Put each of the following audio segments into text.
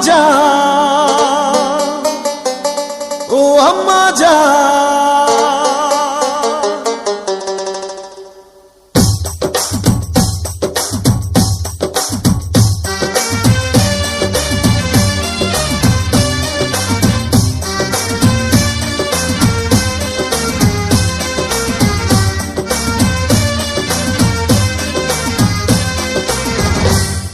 জান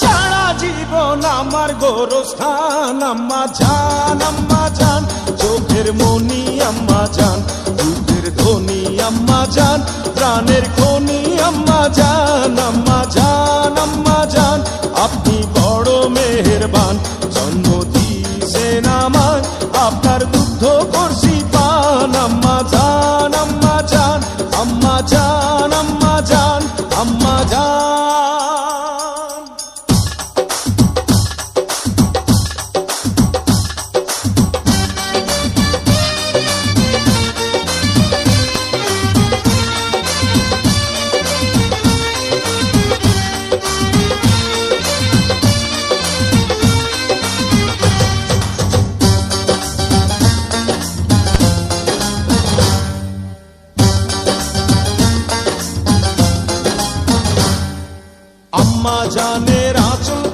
ছাড়া জীবন আমার গোরস্থান। আম্মা জান আম্মা জান, চোখের মনি আম্মা জান, দুধের জান, প্রাণের খনি আম্মা জান আম্মা জান আম্মা জান। আপনি করছি আম্মা জানের আঁচল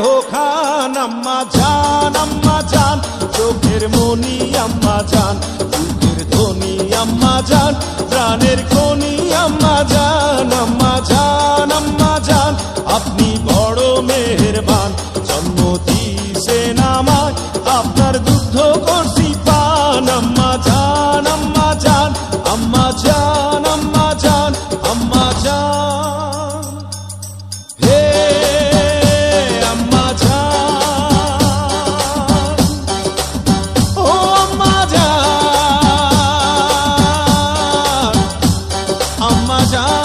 দেহ খান, আম্মা জান আম্মা জান চোখের মনি, আম্মা জান বুকের ধ্বনি আম্মা জান প্রাণের আম্মা Raja